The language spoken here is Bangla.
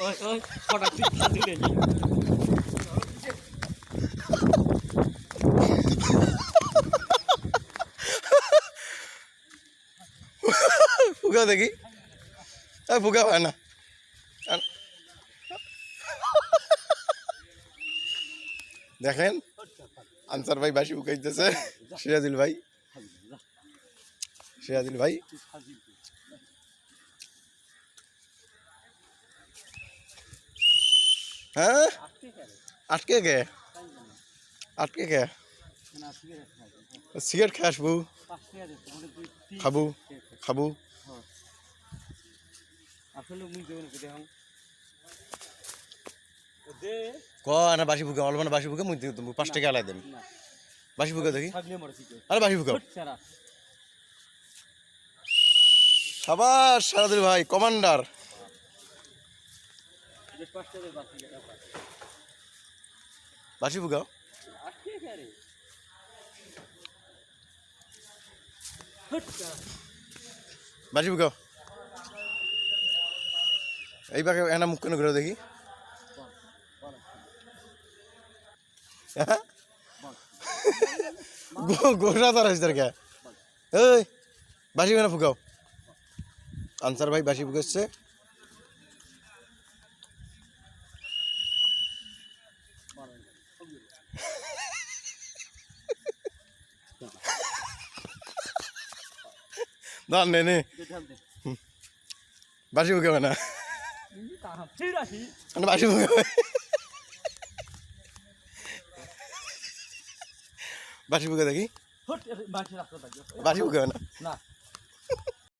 ওই ওই হঠাৎ চিৎকার দিলে ফুগাও দেখি এই ফুগাও আনা আন- দেখেন আনসার ভাই বাসি ফুকাইতেছে সিরাজুল ভাই সিরাজুল ভাই হ্যাঁ? আটকে গে আটকে গে সিগারেট খাই আসব খাব। খাব নাকি ক না বাসি ফুকা অল্প না বাসি ফুকা মুই পাঁচ টাকা আলাই দেন। বাসি ফুকা দেখি। আরে বাসি ফুকাও সাবাস সারাদুল ভাই কমান্ডার। বাসি ফুকাও? বাসি ফুকাও? এই বাকে এনা মুখ কেন ঘুরে দেখি? হ্যাঁ? গো- গোসা তার আসছে কে? এই বাসি কেন ফুকাও? আনসার ভাই বাসি ফুকাচ্ছে দান নে নে। বাসি না। আছে মানে বাসি ফুকাবে বাসি ফুকা দেখি। বাসি না। না।